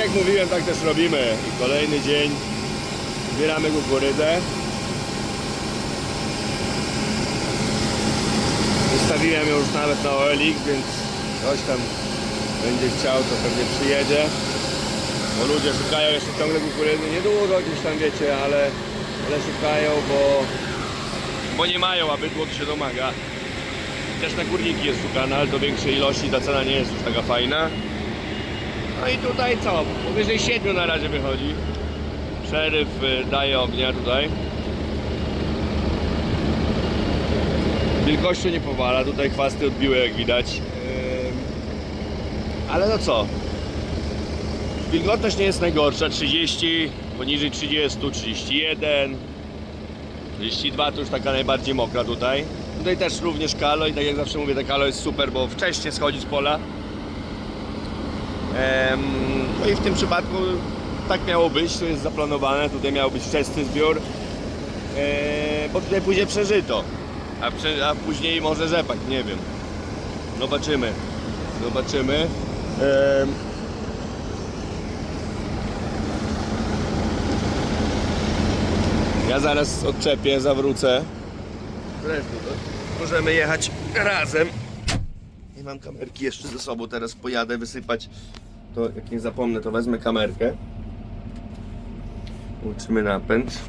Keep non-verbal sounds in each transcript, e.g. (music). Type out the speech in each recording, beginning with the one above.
jak mówiłem, tak też robimy. I kolejny dzień zbieramy kukurydzę. Wystawiłem ją już nawet na OLX, więc ktoś tam będzie chciał, to pewnie przyjedzie. Bo ludzie szukają jeszcze ciągle kukurydzy. Niedługo gdzieś tam wiecie, ale, ale szukają, bo, bo nie mają, a bydło się domaga. Też na górniki jest szukana, ale do większej ilości ta cena nie jest już taka fajna. No i tutaj co? Powyżej 7 na razie wychodzi. Szeryf y, daje ognia tutaj. Wielkością nie powala, tutaj chwasty odbiły jak widać. Ale no co? Wilgotność nie jest najgorsza, 30, poniżej 30, 31, 32 to już taka najbardziej mokra tutaj. Tutaj też również kalo i tak jak zawsze mówię, te kalo jest super, bo wcześniej schodzi z pola. No i w tym przypadku tak miało być, to jest zaplanowane, tutaj miał być wczesny zbiór, e, bo tutaj pójdzie przeżyto, a, później może rzepak, nie wiem. Zobaczymy, zobaczymy. Ja zaraz odczepię, zawrócę. To możemy jechać razem. Nie mam kamerki jeszcze ze sobą, teraz pojadę wysypać. To jak nie zapomnę, to wezmę kamerkę. Łączymy napęd.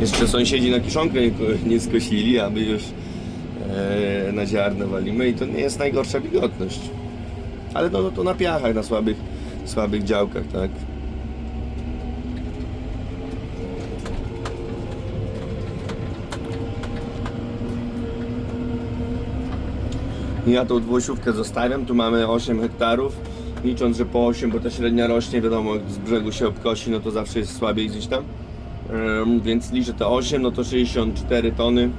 Jeszcze sąsiedzi na kiszonkę nie, nie skosili, aby już e, na ziarno walimy i to nie jest najgorsza wilgotność. Ale no, no to na piachach, na słabych, słabych działkach, tak? Ja tą dwuosiówkę zostawiam, tu mamy 8 hektarów, licząc, że po 8, bo ta średnia rośnie, wiadomo, jak z brzegu się obkosi, no to zawsze jest słabiej gdzieś tam. Więc liczę te 8, no to 64 tony,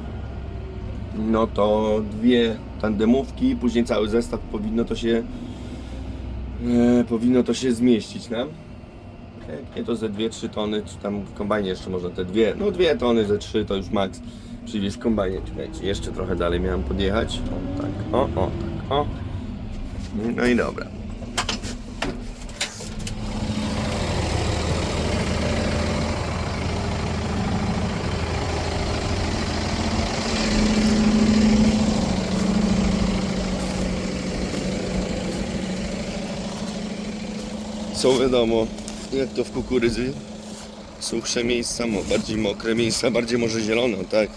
no to dwie tandemówki, później cały zestaw powinno to się e, powinno to się zmieścić, nie? Nie to ze 2-3 tony, czy tam w kombajnie jeszcze można te dwie, no dwie tony ze 3 to już max przywieźć w kombajnie. Czekajcie, jeszcze trochę dalej miałem podjechać. O tak, o, o, tak, o. No i dobra. Są wiadomo, jak to w kukurydzy, suchsze miejsca, bardziej mokre miejsca, bardziej może zielone, tak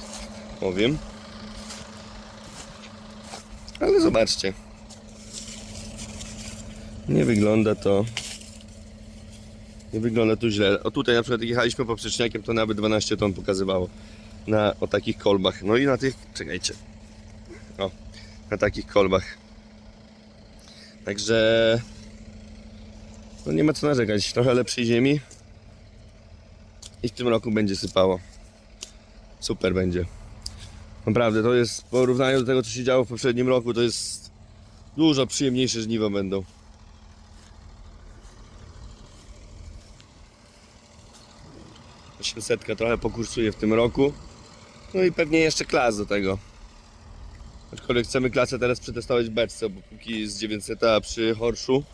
powiem. Ale zobaczcie. Nie wygląda to. Nie wygląda to źle. O tutaj na przykład jechaliśmy poprzeczniakiem, to nawet 12 ton pokazywało. Na o takich kolbach. No i na tych. Czekajcie. O, na takich kolbach. Także no nie ma co narzekać, trochę lepszej ziemi i w tym roku będzie sypało. Super będzie. Naprawdę, to jest w porównaniu do tego, co się działo w poprzednim roku, to jest dużo przyjemniejsze żniwo będą. Osiemsetka trochę pokursuje w tym roku. No i pewnie jeszcze klas do tego. Aczkolwiek chcemy klasę teraz przetestować w beczce, bo póki jest 900 a przy Horszu,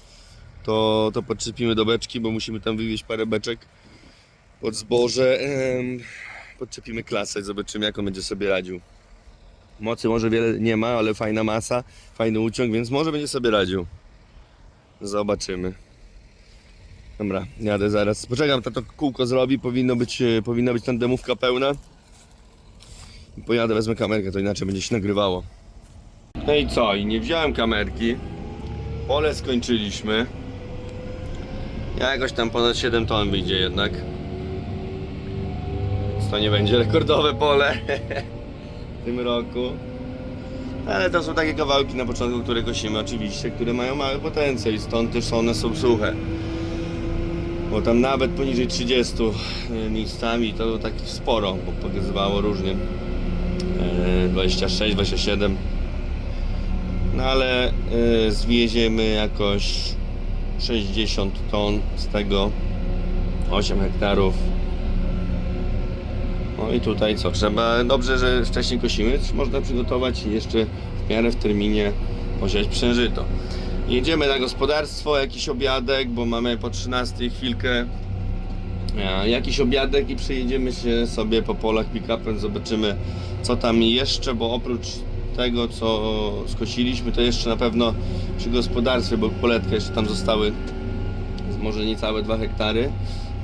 to, to podczepimy do beczki, bo musimy tam wywieźć parę beczek pod zboże. Podczepimy klasę i zobaczymy jak on będzie sobie radził. Mocy może wiele nie ma, ale fajna masa, fajny uciąg, więc może będzie sobie radził. Zobaczymy. Dobra, jadę zaraz. Poczekam, to, kółko zrobi, powinno być, e, powinna być tam demówka pełna. Pojadę, wezmę kamerkę, to inaczej będzie się nagrywało. No i co? I nie wziąłem kamerki. Pole skończyliśmy. Jakoś tam ponad 7 ton wyjdzie jednak. Więc to nie będzie rekordowe pole (laughs) tym roku. Ale to są takie kawałki na początku, które kosimy oczywiście, które mają mały potencjał i stąd też one są suche. Bo tam nawet poniżej 30 miejscami to tak sporo, bo pokazywało różnie. E, 26, 27. No ale y, zwieziemy jakoś 60 ton z tego 8 hektarów No i tutaj co, trzeba, dobrze, że wcześniej kosimy, można przygotować i jeszcze w miarę w terminie posiać przężyto. Jedziemy na gospodarstwo, jakiś obiadek, bo mamy po 13 chwilkę e, jakiś obiadek i przejedziemy się sobie po polach pick-upem, zobaczymy co tam jeszcze, bo oprócz tego co skosiliśmy, to jeszcze na pewno przy gospodarstwie, bo poletka jeszcze tam zostały może niecałe 2 hektary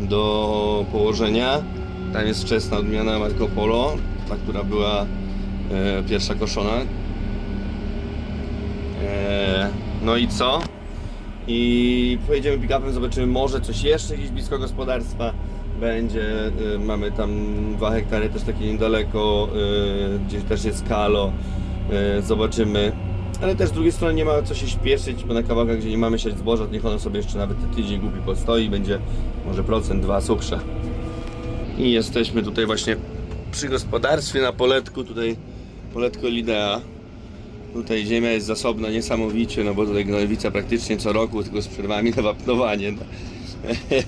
do położenia. Tam jest wczesna odmiana Marco Polo, ta która była e, pierwsza koszona. E, no i co? I pojedziemy pick-upem, zobaczymy może coś jeszcze gdzieś blisko gospodarstwa będzie. E, mamy tam 2 hektary też takie niedaleko, e, gdzieś też jest kalo. E, zobaczymy. Ale też z drugiej strony nie ma co się śpieszyć, bo na kawałkach, gdzie nie mamy siać zboża, to niech ono sobie jeszcze nawet tydzień głupi postoi, będzie może procent, dwa cukrze. I jesteśmy tutaj właśnie przy gospodarstwie na poletku, tutaj poletko Lidea. Tutaj ziemia jest zasobna niesamowicie, no bo tutaj gnojowica praktycznie co roku, tylko z przerwami na wapnowanie. No.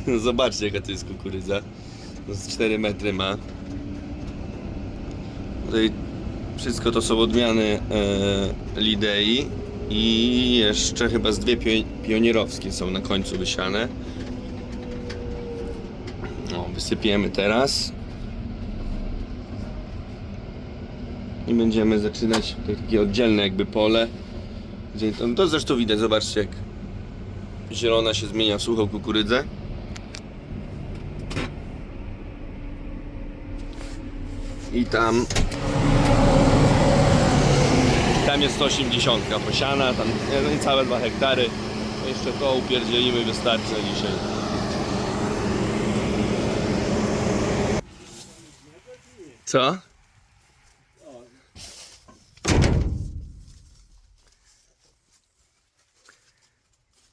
No (laughs) zobaczcie jaka to jest kukurydza. No z 4 metry ma. Tutaj wszystko to są odmiany e, Lidei i jeszcze chyba z dwie pio- pionierowskie są na końcu wysiane. Wysypiemy teraz. I będziemy zaczynać takie oddzielne jakby pole. Gdzie to, to zresztą widać, zobaczcie jak zielona się zmienia w suchą kukurydzę. I tam tam jest 180 posiana, tam no i całe 2 hektary. Jeszcze to upierdzielimy, wystarczy dzisiaj. Co?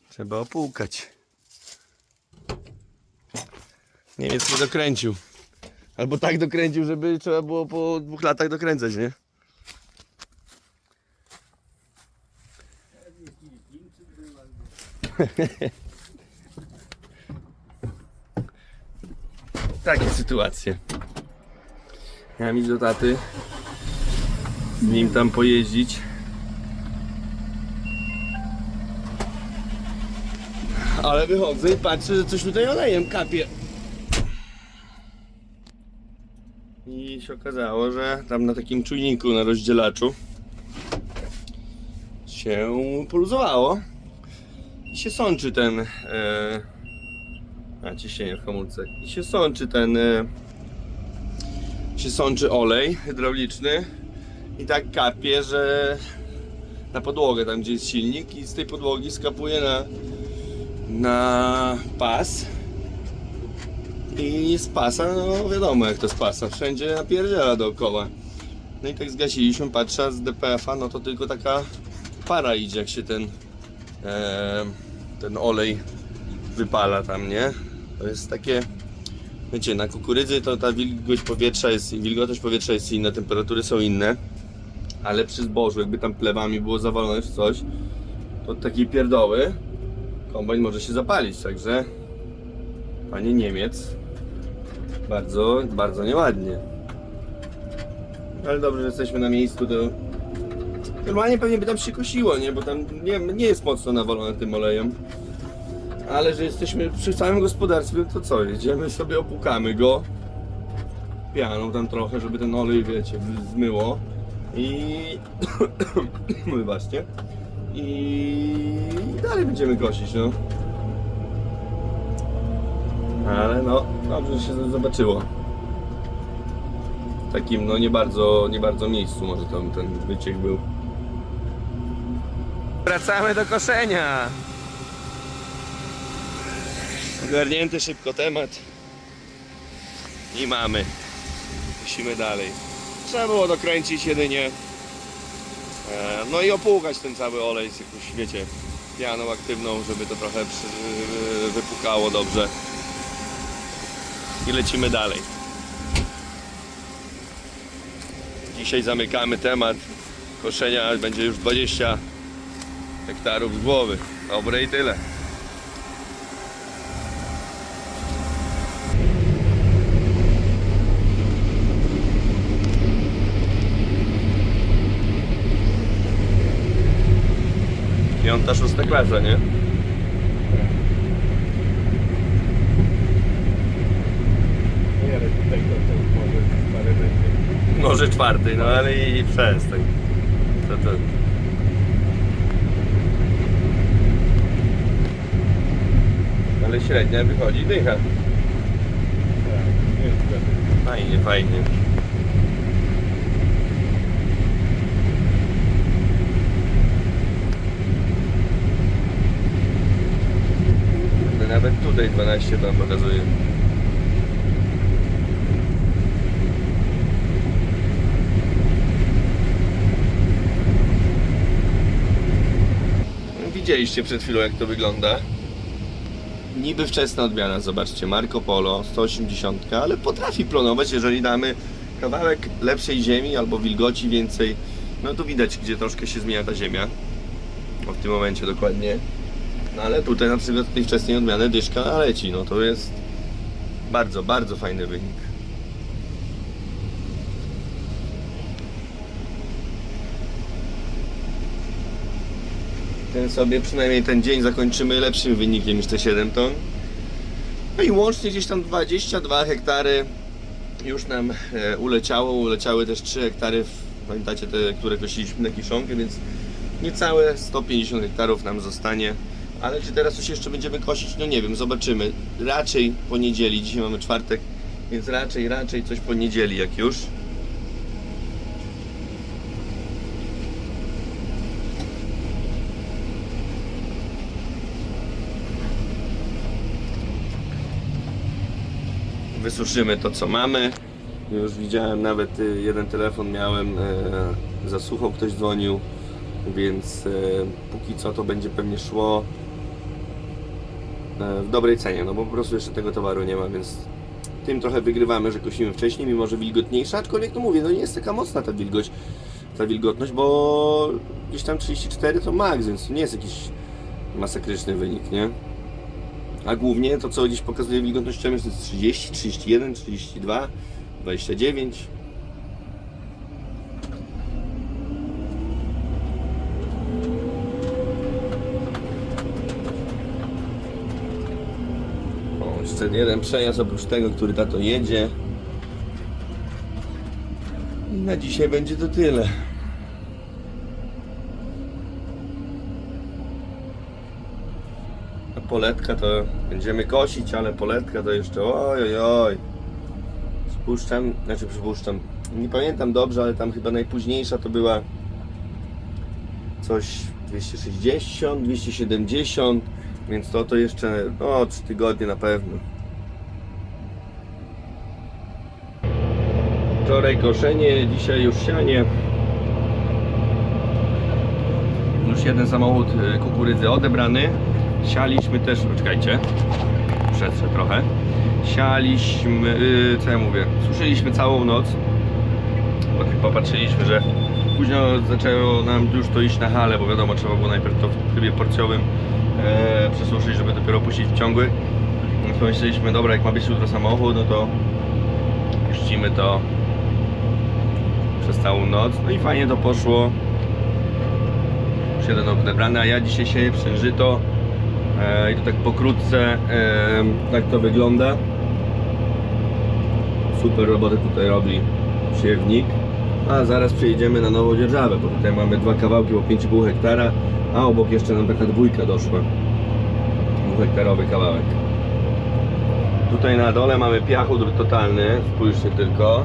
Trzeba opłukać. Niemiec nie dokręcił. Albo tak dokręcił, żeby trzeba było po dwóch latach dokręcać, nie? (laughs) Takie sytuacje. Ja mi do taty z nim tam pojeździć. Ale wychodzę i patrzę, że coś tutaj olejem kapie. I się okazało, że tam na takim czujniku, na rozdzielaczu się poluzowało i się sączy ten e, a ciśnienie w hamulce i się sączy ten e, się sączy olej hydrauliczny i tak kapie, że na podłogę tam gdzie jest silnik i z tej podłogi skapuje na na pas i z pasa, no wiadomo jak to z pasa, wszędzie napierdziela dookoła. No i tak zgasiliśmy, patrzę z DPF-a, no to tylko taka para idzie jak się ten e, ten olej wypala tam, nie? To jest takie, wiecie, na kukurydzy to ta wilgoć powietrza jest, wilgotność powietrza jest inna, temperatury są inne, ale przy zbożu, jakby tam plewami było zawalone w coś, to od takiej pierdoły kombajn może się zapalić, także panie Niemiec bardzo, bardzo nieładnie. Ale dobrze, że jesteśmy na miejscu, to normalnie pewnie by tam się kosiło, nie? Bo tam nie, nie jest mocno nawalone tym olejem. Ale że jesteśmy przy całym gospodarstwie, to co? Jedziemy sobie, opłukamy go pianą tam trochę, żeby ten olej, wiecie, zmyło i (coughs) wybaczcie i dalej będziemy kosić, no. Ale no, dobrze że się zobaczyło. W takim, no nie bardzo, nie bardzo miejscu może tam ten wyciek był. Wracamy do koszenia. Ogarnięty szybko temat. I mamy. Musimy dalej. Trzeba było dokręcić jedynie. E, No i opłukać ten cały olej z jakąś, wiecie, pianą aktywną, żeby to trochę wypukało dobrze. I lecimy dalej. Dzisiaj zamykamy temat koszenia. Będzie już 20 hektarów z głowy. Dobre i tyle. Piąta, szósta klasa, nie? Nie, ale tutaj to, to może parę będzie. Może czwartej, no ale i, i przestań. To, to. Ale średnia wychodzi dycha. Tak, nie. Fajnie, fajnie. No Nawet tutaj 12 tam pokazuje. Widzieliście przed chwilą jak to wygląda. Niby wczesna odmiana, zobaczcie, Marco Polo 180, ale potrafi plonować, jeżeli damy kawałek lepszej ziemi albo wilgoci więcej. No to widać, gdzie troszkę się zmienia ta ziemia. O, w tym momencie dokładnie. No ale tutaj na przykład tej wczesnej odmiany dyszka leci. No to jest bardzo, bardzo fajny wynik. Ten sobie przynajmniej ten dzień zakończymy lepszym wynikiem niż te 7 ton. No i łącznie gdzieś tam 22 hektary już nam e, uleciało. Uleciały też 3 hektary, pamiętacie te, które kosiliśmy na kiszonkę, więc niecałe 150 hektarów nam zostanie. Ale czy teraz coś jeszcze będziemy kosić? No nie wiem, zobaczymy. Raczej po niedzieli, dzisiaj mamy czwartek, więc raczej, raczej coś po niedzieli jak już. wysuszymy to co mamy. Już widziałem nawet y, jeden telefon miałem, e, za sucho ktoś dzwonił, więc e, póki co to będzie pewnie szło w dobrej cenie, no bo po prostu jeszcze tego towaru nie ma, więc tym trochę wygrywamy, że kosimy wcześniej, mimo że wilgotniejsza, aczkolwiek no mówię, no nie jest taka mocna ta wilgoć, ta wilgotność, bo gdzieś tam 34 to max, więc to nie jest jakiś masakryczny wynik, nie? A głównie to, co gdzieś pokazuje wilgotnościami, to jest 30, 31, 32, 29. Jeszcze jeden przejazd oprócz tego, który tato jedzie. I na dzisiaj będzie to tyle. A poletka to będziemy kosić, ale poletka to jeszcze oj oj oj. Spuszczam, znaczy przypuszczam, nie pamiętam dobrze, ale tam chyba najpóźniejsza to była coś 260, 270, więc to to jeszcze no 3 tygodnie na pewno. Wczoraj koszenie, dzisiaj już sianie. Już jeden samochód e, kukurydzy odebrany. Sialiśmy też, poczekajcie, przetrzę trochę. Sialiśmy, yy, co ja mówię, suszyliśmy całą noc. Tak popatrzyliśmy, że późno zaczęło nam już to iść na halę, bo wiadomo, trzeba było najpierw to w trybie porcjowym e, przesuszyć, żeby dopiero puścić w ciągły. Więc pomyśleliśmy, dobra, jak ma być jutro samochód, no to puścimy to przez całą noc. No i fajnie to poszło. Jeden odebrany, a ja dzisiaj sieję przężyto. E, I to tak pokrótce, e, tak to wygląda. Super robotę tutaj robi siewnik. A zaraz przejedziemy na nową dzierżawę, bo tutaj mamy dwa kawałki po 5,5 hektara, a obok jeszcze nam taka dwójka doszła. Dwuhektarowy kawałek. Tutaj na dole mamy piachudr totalny, spójrzcie tylko.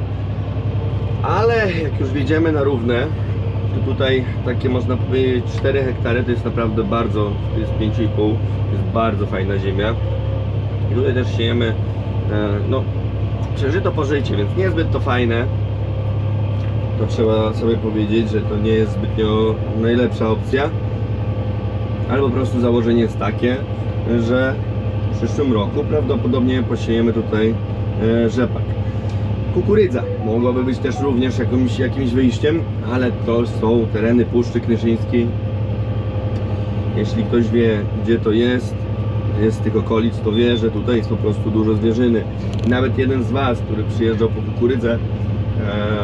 Ale jak już wjedziemy na równe, to tutaj takie można powiedzieć 4 hektary to jest naprawdę bardzo, to jest 5,5, to jest bardzo fajna ziemia. I tutaj też siejemy, e, no przeżyto pożycie, więc niezbyt to fajne. To trzeba sobie powiedzieć, że to nie jest zbytnio najlepsza opcja. Ale po prostu założenie jest takie, że w przyszłym roku prawdopodobnie posiejemy tutaj e, rzepak. Kukurydza mogłaby być też również jakimś, jakimś wyjściem, ale to są tereny Puszczy Knyszyńskiej. Jeśli ktoś wie, gdzie to jest, jest z tych okolic, to wie, że tutaj jest po prostu dużo zwierzyny. Nawet jeden z Was, który przyjeżdżał po kukurydzę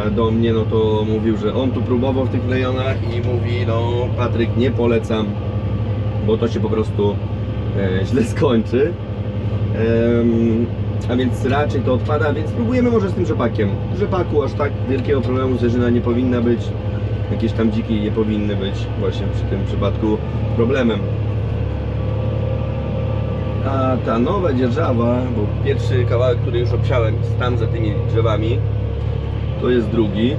e, do mnie, no to mówił, że on tu próbował w tych rejonach i mówi, no Patryk, nie polecam. bo to się po prostu e, źle skończy. Em, a więc raczej to odpada, więc spróbujemy może z tym rzepakiem. W rzepaku aż tak wielkiego problemu zderzyna nie powinna być. Jakieś tam dziki nie powinny być właśnie przy tym przypadku problemem. A ta nowa dzierżawa, bo pierwszy kawałek, który już obsiałem, tam za tymi drzewami. To jest drugi.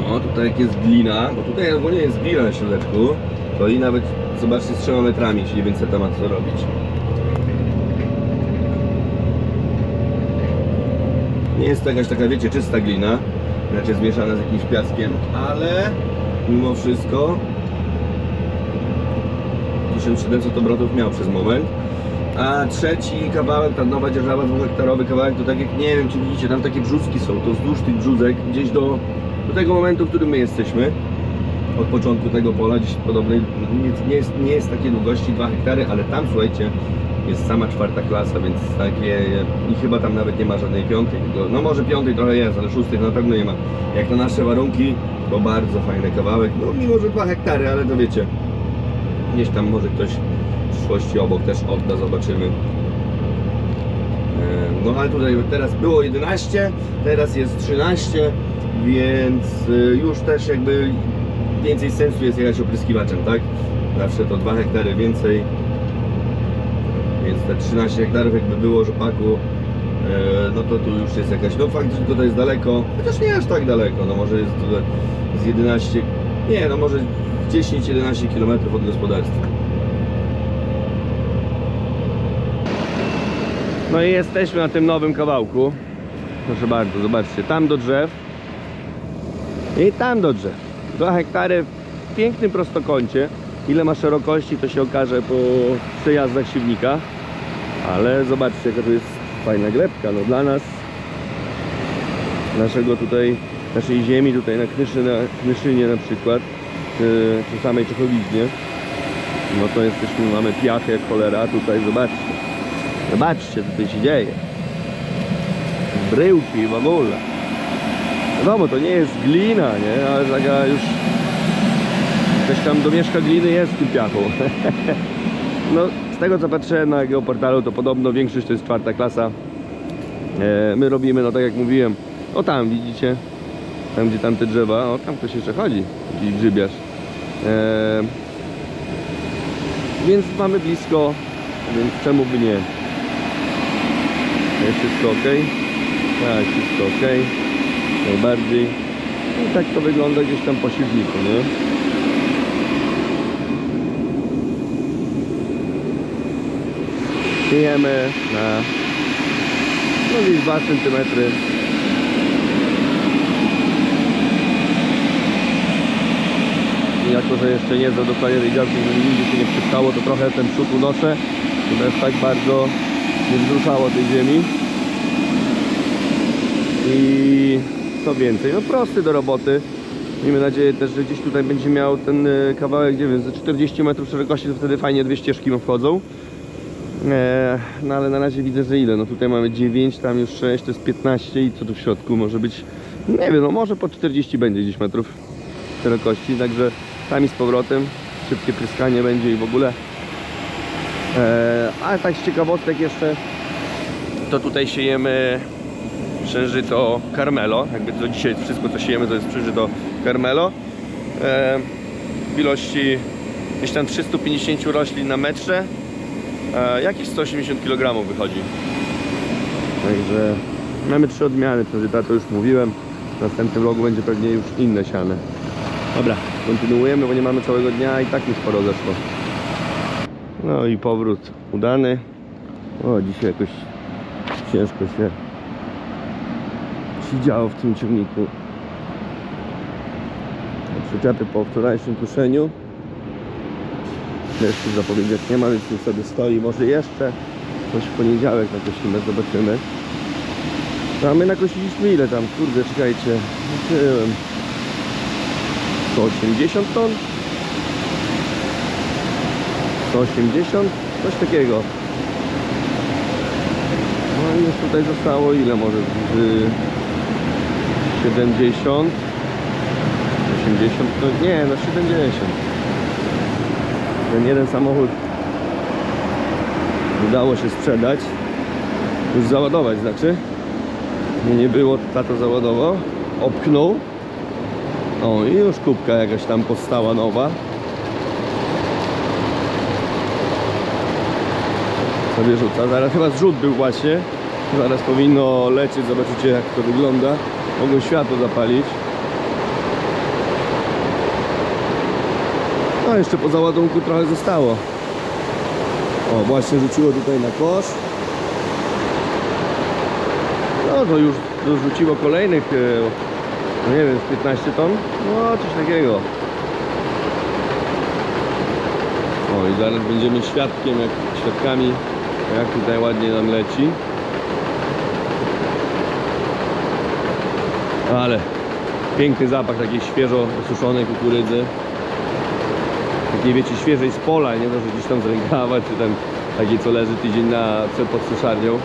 No, tutaj jak jest glina, bo tutaj ogólnie jest glina na środku, to i nawet, zobaczcie, z trzema metrami, czyli więcej ma co robić. Nie jest to jakaś taka, wiecie, czysta glina, znaczy zmieszana z jakimś piaskiem, ale mimo wszystko 1700 obrotów miał przez moment. A trzeci kawałek, ta nowa dzierżawa dwuhektarowy kawałek, to tak jak nie wiem czy widzicie, tam takie brzuzki są, to wzdłuż tych brzuzek gdzieś do, do tego momentu, w którym my jesteśmy. Od początku tego pola, gdzieś podobnej, nie, nie, jest, nie jest takiej długości 2 hektary, ale tam słuchajcie, jest sama czwarta klasa, więc takie i chyba tam nawet nie ma żadnej piątej, no może piątej trochę jest, ale szóstej na pewno nie ma. Jak na nasze warunki, to bardzo fajny kawałek, no mimo że 2 hektary, ale to wiecie, gdzieś tam może ktoś w przyszłości obok też odda, zobaczymy. No ale tutaj teraz było 11, teraz jest 13, więc e, już też jakby więcej sensu jest jechać opryskiwaczem, tak? Zawsze to 2 hektary więcej, więc te 13 hektarów jakby było rzepaku, e, no to tu już jest jakaś, no fakt, że jest daleko, chociaż nie aż tak daleko, no może jest z 11, nie no może 10-11 km od gospodarstwa. No i jesteśmy na tym nowym kawałku. Proszę bardzo, zobaczcie, tam do drzew i tam do drzew. 2 hektary w pięknym prostokącie. Ile ma szerokości to się okaże po przejazdach siewnika. Ale zobaczcie jaka to jest fajna glebka. No dla nas, naszego tutaj, naszej ziemi tutaj na Knyszynie, Knyszynie na przykład, czy, czy samej Czechowiźnie, no to jesteśmy, mamy piach jak cholera. Tutaj zobaczcie. Zobaczcie, co tutaj się dzieje. Bryłki w ogóle. Wiadomo, to nie jest glina, nie? Ale taka już... Coś tam domieszka gliny jest w tym piachu. (laughs) No, z tego co patrzyłem na geoportalu, to podobno większość to jest czwarta klasa. E, my robimy, no tak jak mówiłem, o tam widzicie, tam gdzie tamte drzewa, o tam ktoś jeszcze chodzi, jakiś grzybiarz. E, więc mamy blisko, więc czemu by nie? Jest wszystko ok? Tak, wszystko ok. Najbardziej. I tak to wygląda gdzieś tam po siewniku, nie? Siejemy na no gdzieś 2 cm. Jako, że jeszcze nie za dokładnie tej działki, żeby nigdzie się nie przypchało, to trochę ten przód unoszę, aż tak bardzo nie wzruszało tej ziemi. I co więcej, no prosty do roboty. Miejmy nadzieję też, że gdzieś tutaj będzie miał ten y, kawałek, nie wiem, ze 40 metrów szerokości, to wtedy fajnie dwie ścieżki mu wchodzą. E, no ale na razie widzę, że ile? No tutaj mamy 9, tam już 6, to jest 15 i co tu w środku może być? Nie wiem, no może po 40 będzie gdzieś metrów szerokości, także tam i z powrotem szybkie pryskanie będzie i w ogóle. E, ale tak z ciekawostek jeszcze, to tutaj siejemy przężyto Carmelo. Jakby to dzisiaj wszystko co siejemy to jest przężyto Carmelo. E, w ilości gdzieś tam 350 roślin na metrze. E, jakieś 180 kg wychodzi. Także mamy trzy odmiany przężyta, to już mówiłem. W następnym vlogu będzie pewnie już inne siane. Dobra, kontynuujemy, bo nie mamy całego dnia i tak mi sporo zeszło. No i powrót udany. O, dzisiaj jakoś ciężko się siedziało w tym ciągniku. Przyczepy po wczorajszym tuszeniu. Jeszcze zapowiedzieć nie ma, więc tu sobie stoi. Może jeszcze coś w poniedziałek nakosimy, zobaczymy. No, a my nakosiliśmy ile tam? Kurde, czekajcie. Liczyłem. 180 ton? 180? Coś takiego. No i już tutaj zostało ile może? Z 70 80, no nie, no 70. Ten jeden samochód udało się sprzedać. Już załadować znaczy. Nie, nie było, tato załadował. Opknął. O i już kubka jakaś tam powstała nowa. Sobie rzuca. Zaraz chyba zrzut był właśnie. Zaraz powinno lecieć. Zobaczycie jak to wygląda. Mogą światło zapalić. No jeszcze po załadunku trochę zostało. O, właśnie rzuciło tutaj na kosz. No to już dorzuciło kolejnych, e, no nie wiem, z 15 ton? No coś takiego. O i zaraz będziemy świadkiem, jak, świadkami, jak tutaj ładnie nam leci. Ale piękny zapach takiej świeżo osuszonej kukurydzy. Takiej wiecie, świeżej z pola, nie to, że gdzieś tam z czy tam takiej, co leży tydzień na pod suszarnią.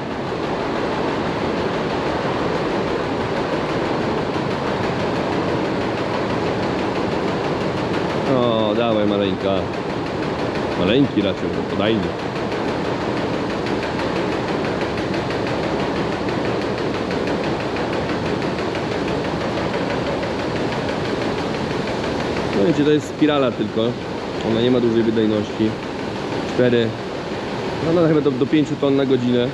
O, dawaj maleńka. Maleńki raczej, bo No wiecie, to jest spirala tylko. Ona nie ma dużej wydajności. 4, no, no chyba do, do 5 ton na godzinę.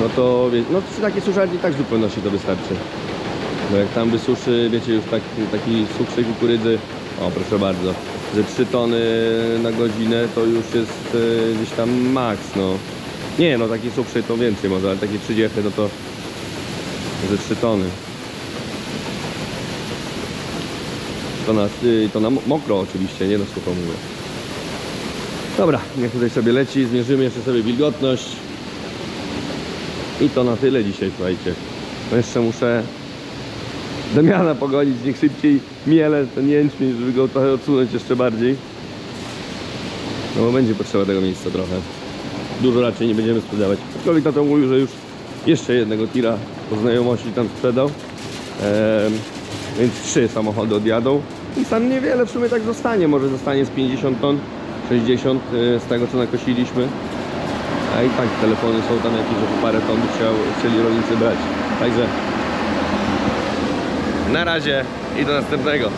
No to wie, no przy takiej tak w zupełności to wystarczy. Bo jak tam wysuszy, wiecie, już tak, taki suchszej kukurydzy, o proszę bardzo, ze 3 tony na godzinę to już jest e, gdzieś tam maks, no. Nie, no takiej suchszej to więcej może, ale takie 30 no to ze 3 tony. To na, y, to na mo- mokro oczywiście, nie na sucho mówię. Dobra, niech tutaj sobie leci, zmierzymy jeszcze sobie wilgotność. I to na tyle dzisiaj, słuchajcie. No jeszcze muszę Damiana pogonić, niech szybciej miele ten jęczmień, żeby go trochę odsunąć jeszcze bardziej. No bo będzie potrzeba tego miejsca trochę. Dużo raczej nie będziemy sprzedawać. Aczkolwiek na to mówił, że już jeszcze jednego tira po znajomości tam sprzedał. Em, więc trzy samochody odjadą. Tam niewiele w sumie tak zostanie. Może zostanie z 50 ton, 60 y, z tego co nakosiliśmy. A i tak telefony są tam jakieś, że po parę ton chciał, chcieli rolnicy brać. Także na razie i do następnego.